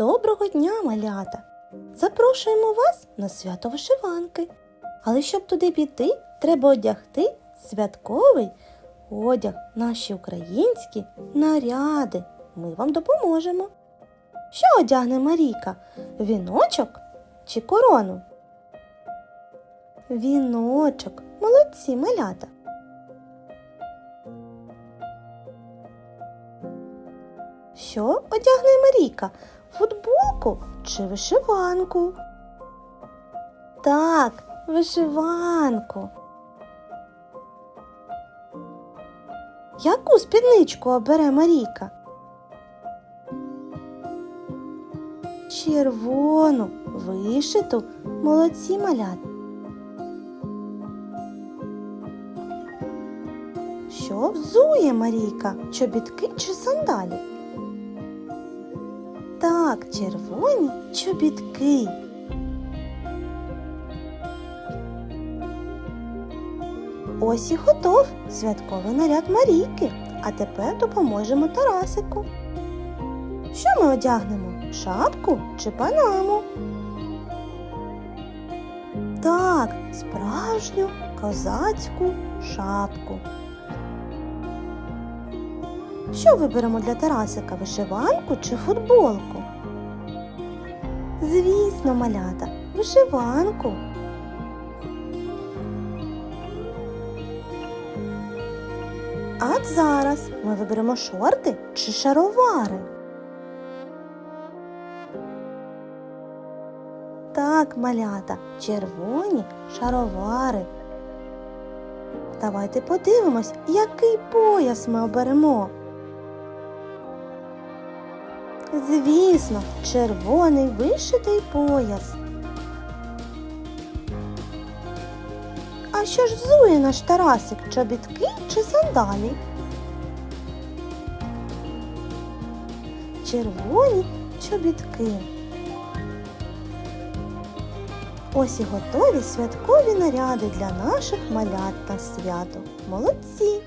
Доброго дня, малята! Запрошуємо вас на свято вишиванки. Але щоб туди піти, треба одягти святковий одяг, наші українські наряди. Ми вам допоможемо. Що одягне Марійка? Віночок чи корону? Віночок. Молодці, малята. Що одягне Марійка? Футболку чи вишиванку? Так, вишиванку. Яку спідничку обере Марійка? Червону, вишиту, молодці малят. Що взує Марійка? Чобітки чи сандалі? Так, червоні чобітки. Ось і готов святковий наряд Марійки. А тепер допоможемо Тарасику. Що ми одягнемо? Шапку чи панаму? Так, справжню козацьку шапку. Що виберемо для Тарасика вишиванку чи футболку? Звісно, малята, вишиванку. А зараз ми виберемо шорти чи шаровари. Так, малята, червоні шаровари. Давайте подивимось, який пояс ми оберемо. Звісно, червоний вишитий пояс. А що ж взує наш Тарасик, чобітки чи сандалі? Червоні чобітки. Ось і готові святкові наряди для наших малят на свято. Молодці!